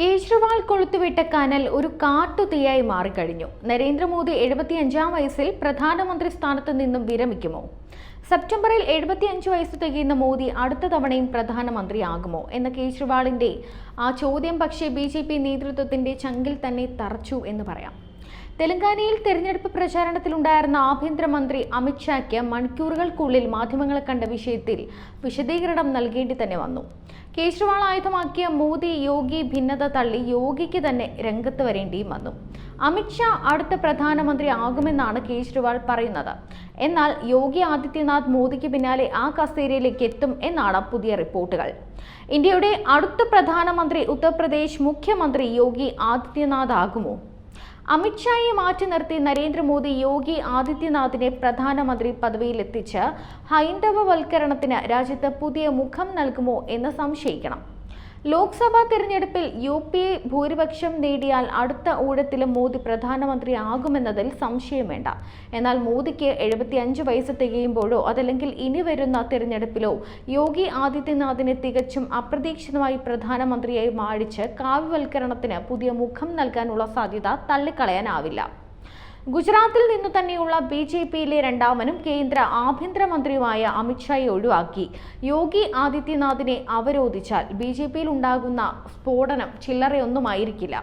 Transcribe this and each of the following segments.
കേജ്രിവാൾ കൊളുത്തുവിട്ട കനൽ ഒരു കാട്ടുതീയായി മാറിക്കഴിഞ്ഞു. നരേന്ദ്രമോദി എഴുപത്തിയഞ്ചാം വയസ്സിൽ പ്രധാനമന്ത്രി സ്ഥാനത്ത് നിന്നും വിരമിക്കുമോ? സെപ്റ്റംബറിൽ എഴുപത്തിയഞ്ച് വയസ്സ് തികയുന്ന മോദി അടുത്ത തവണയും പ്രധാനമന്ത്രിയാകുമോ എന്ന കേജ്രിവാളിന്റെ ആ ചോദ്യം പക്ഷേ ബി നേതൃത്വത്തിന്റെ ചങ്കിൽ തന്നെ തറച്ചു എന്ന് പറയാം. തെലങ്കാനയിൽ തെരഞ്ഞെടുപ്പ് പ്രചാരണത്തിലുണ്ടായിരുന്ന ആഭ്യന്തരമന്ത്രി അമിത്ഷായ്ക്ക് മണിക്കൂറുകൾക്കുള്ളിൽ മാധ്യമങ്ങളെ കണ്ട വിഷയത്തിൽ വിശദീകരണം നൽകേണ്ടി തന്നെ വന്നു. കേജ്രിവാൾ ആയുധമാക്കിയ മോദി യോഗി ഭിന്നത തള്ളി യോഗിക്ക് തന്നെ രംഗത്ത് വരേണ്ടിയും വന്നു. അമിത്ഷാ അടുത്ത പ്രധാനമന്ത്രി ആകുമെന്നാണ് കേജ്രിവാൾ പറയുന്നത്. എന്നാൽ യോഗി ആദിത്യനാഥ് മോദിക്ക് പിന്നാലെ ആ കസേരയിലേക്ക് എത്തും എന്നാണ് പുതിയ റിപ്പോർട്ടുകൾ. ഇന്ത്യയുടെ അടുത്ത പ്രധാനമന്ത്രി ഉത്തർപ്രദേശ് മുഖ്യമന്ത്രി യോഗി ആദിത്യനാഥ് ആകുമോ? അമിത്ഷായെ മാറ്റി നിർത്തി നരേന്ദ്രമോദി യോഗി ആദിത്യനാഥിനെ പ്രധാനമന്ത്രി പദവിയിലെത്തിച്ച് ഹൈന്ദവവൽക്കരണത്തിന് രാജ്യത്ത് പുതിയ മുഖം നൽകുമോ എന്ന് സംശയിക്കണം. ലോക്സഭാ തിരഞ്ഞെടുപ്പിൽ യു പി എ ഭൂരിപക്ഷം നേടിയാൽ അടുത്ത ഊഴത്തിലും മോദി പ്രധാനമന്ത്രി ആകുമെന്നതിൽ സംശയം വേണ്ട. എന്നാൽ മോദിക്ക് എഴുപത്തിയഞ്ച് വയസ്സ് തികയുമ്പോഴോ അതല്ലെങ്കിൽ ഇനി വരുന്ന തിരഞ്ഞെടുപ്പിലോ യോഗി ആദിത്യനാഥിനെ തികച്ചും അപ്രതീക്ഷിതമായി പ്രധാനമന്ത്രിയായി മാടിച്ച് കാവ്യവൽക്കരണത്തിന് പുതിയ മുഖം നൽകാനുള്ള സാധ്യത തള്ളിക്കളയാനാവില്ല. ഗുജറാത്തിൽ നിന്നു തന്നെയുള്ള ബി ജെ പിയിലെ രണ്ടാമനും കേന്ദ്ര ആഭ്യന്തരമന്ത്രിയുമായ അമിത്ഷായെ ഒഴിവാക്കി. യോഗി ആദിത്യനാഥിനെ അവരോധിച്ചാൽ ബി ജെ പിയിൽ ഉണ്ടാകുന്ന സ്ഫോടനം ചില്ലറയൊന്നുമായിരിക്കില്ല.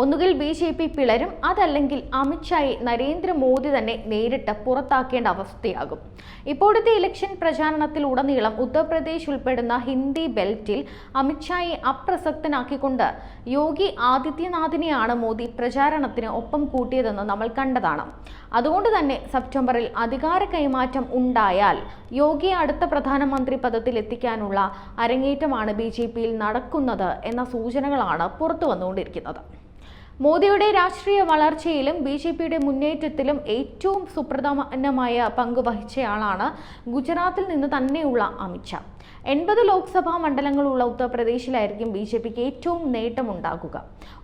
ഒന്നുകിൽ ബി ജെ പി പിളരും അതല്ലെങ്കിൽ അമിത്ഷായെ നരേന്ദ്രമോദി തന്നെ നേരിട്ട് പുറത്താക്കേണ്ട അവസ്ഥയാകും. ഇപ്പോഴത്തെ ഇലക്ഷൻ പ്രചാരണത്തിലുടനീളം ഉത്തർപ്രദേശ് ഉൾപ്പെടുന്ന ഹിന്ദി ബെൽറ്റിൽ അമിത്ഷായെ അപ്രസക്തനാക്കിക്കൊണ്ട് യോഗി ആദിത്യനാഥിനെയാണ് മോദി പ്രചാരണത്തിന് ഒപ്പം കൂട്ടിയതെന്ന് നമ്മൾ കണ്ടതാണ്. അതുകൊണ്ട് തന്നെ സെപ്റ്റംബറിൽ അധികാര കൈമാറ്റം ഉണ്ടായാൽ യോഗിയെ അടുത്ത പ്രധാനമന്ത്രി പദത്തിൽ എത്തിക്കാനുള്ള അരങ്ങേറ്റമാണ് ബി ജെ പിയിൽ നടക്കുന്നത് എന്ന സൂചനകളാണ് പുറത്തു വന്നുകൊണ്ടിരിക്കുന്നത്. മോദിയുടെ രാഷ്ട്രീയ വളർച്ചയിലും ബി ജെ പിയുടെ മുന്നേറ്റത്തിലും ഏറ്റവും സുപ്രധാനമായ പങ്ക് വഹിച്ചയാളാണ് ഗുജറാത്തിൽ നിന്ന് തന്നെയുള്ള അമിത്ഷാ എൺപത് ലോക്സഭാ മണ്ഡലങ്ങളുള്ള ഉത്തർപ്രദേശിലായിരിക്കും ബി ജെ പിക്ക് ഏറ്റവും നേട്ടമുണ്ടാകുക.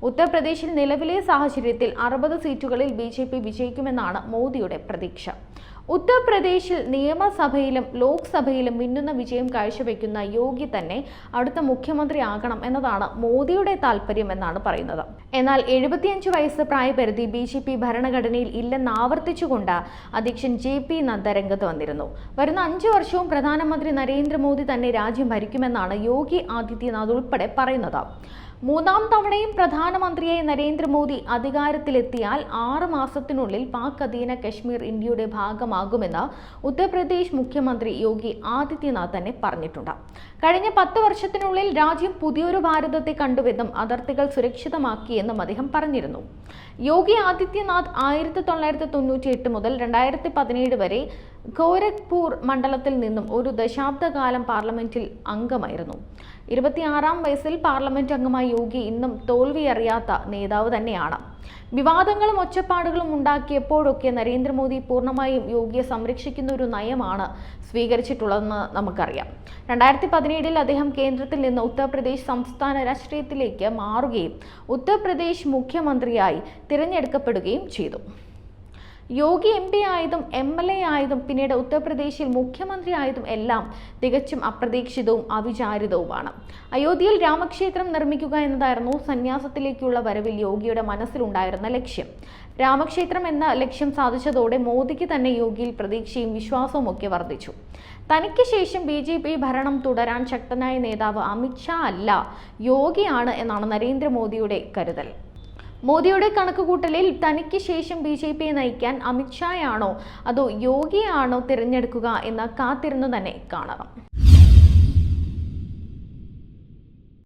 ഉത്തർപ്രദേശിൽ നിലവിലെ സാഹചര്യത്തിൽ അറുപത് സീറ്റുകളിൽ ബി ജെ പി വിജയിക്കുമെന്നാണ് മോദിയുടെ പ്രതീക്ഷ. ഉത്തർപ്രദേശിൽ നിയമസഭയിലും ലോക്സഭയിലും മിന്നുന്ന വിജയം കാഴ്ചവെക്കുന്ന യോഗി തന്നെ അടുത്ത മുഖ്യമന്ത്രി ആകണം എന്നതാണ് മോദിയുടെ താല്പര്യം എന്നാണ് പറയുന്നത്. എന്നാൽ എഴുപത്തിയഞ്ച് വയസ്സ് പ്രായപരിധി ബി ജെ പി ഭരണഘടനയിൽ ഇല്ലെന്ന് ആവർത്തിച്ചുകൊണ്ട് അധ്യക്ഷൻ ജെ പി നദ്ദ രംഗത്ത് വന്നിരുന്നു. വരുന്ന അഞ്ചു വർഷവും പ്രധാനമന്ത്രി നരേന്ദ്രമോദി തന്നെ രാജ്യം ഭരിക്കുമെന്നാണ് യോഗി ആദിത്യനാഥ് ഉൾപ്പെടെ പറയുന്നത്. മൂന്നാം തവണയും പ്രധാനമന്ത്രിയായി നരേന്ദ്രമോദി അധികാരത്തിലെത്തിയാൽ ആറ് മാസത്തിനുള്ളിൽ പാക് അധീന കശ്മീർ ഇന്ത്യയുടെ ഭാഗമാകുമെന്ന് ഉത്തർപ്രദേശ് മുഖ്യമന്ത്രി യോഗി ആദിത്യനാഥ് തന്നെ പറഞ്ഞിട്ടുണ്ട്. കഴിഞ്ഞ പത്ത് വർഷത്തിനുള്ളിൽ രാജ്യം പുതിയൊരു ഭാരതത്തെ കണ്ടുവെന്നും അതിർത്തികൾ സുരക്ഷിതമാക്കിയെന്നും അദ്ദേഹം പറഞ്ഞിരുന്നു. യോഗി ആദിത്യനാഥ് ആയിരത്തി തൊള്ളായിരത്തി തൊണ്ണൂറ്റി എട്ട് മുതൽ രണ്ടായിരത്തി പതിനേഴ് വരെ ഗോരഖ്പൂർ മണ്ഡലത്തിൽ നിന്നും ഒരു ദശാബ്ദകാലം പാർലമെന്റിൽ അംഗമായിരുന്നു. ഇരുപത്തിയാറാം വയസ്സിൽ പാർലമെന്റ് അംഗമായ യോഗി ഇന്നും തോൽവി അറിയാത്ത നേതാവ് തന്നെയാണ്. വിവാദങ്ങളും ഒച്ചപ്പാടുകളും ഉണ്ടാക്കിയപ്പോഴൊക്കെ നരേന്ദ്രമോദി പൂർണമായും യോഗിയെ സംരക്ഷിക്കുന്ന ഒരു നയമാണ് സ്വീകരിച്ചിട്ടുള്ളതെന്ന് നമുക്കറിയാം. രണ്ടായിരത്തി പതിനേഴിൽ അദ്ദേഹം കേന്ദ്രത്തിൽ നിന്ന് ഉത്തർപ്രദേശ് സംസ്ഥാന രാഷ്ട്രീയത്തിലേക്ക് മാറുകയും ഉത്തർപ്രദേശ് മുഖ്യമന്ത്രിയായി തിരഞ്ഞെടുക്കപ്പെടുകയും ചെയ്തു. യോഗി എം പി ആയതും എം എൽ എ ആയതും പിന്നീട് ഉത്തർപ്രദേശിൽ മുഖ്യമന്ത്രി ആയതും എല്ലാം തികച്ചും അപ്രതീക്ഷിതവും അവിചാരിതവുമാണ്. അയോധ്യയിൽ രാമക്ഷേത്രം നിർമ്മിക്കുക എന്നതായിരുന്നു സന്യാസത്തിലേക്കുള്ള വരവിൽ യോഗിയുടെ മനസ്സിലുണ്ടായിരുന്ന ലക്ഷ്യം. രാമക്ഷേത്രം എന്ന ലക്ഷ്യം സാധിച്ചതോടെ മോദിക്ക് തന്നെ യോഗിയിൽ പ്രതീക്ഷയും വിശ്വാസവും ഒക്കെ വർദ്ധിച്ചു. തനിക്ക് ശേഷം ബി ജെ പി ഭരണം തുടരാൻ ശക്തനായ നേതാവ് അമിത്ഷാ അല്ല യോഗിയാണ് എന്നാണ് നരേന്ദ്രമോദിയുടെ കരുതൽ. മോദിയുടെ കണക്കുകൂട്ടലിൽ തനിക്ക് ശേഷം ബി ജെ പിയെ നയിക്കാൻ അമിത്ഷായാണോ അതോ യോഗിയാണോ തിരഞ്ഞെടുക്കുക എന്ന് കാത്തിരുന്നു തന്നെ കാണണം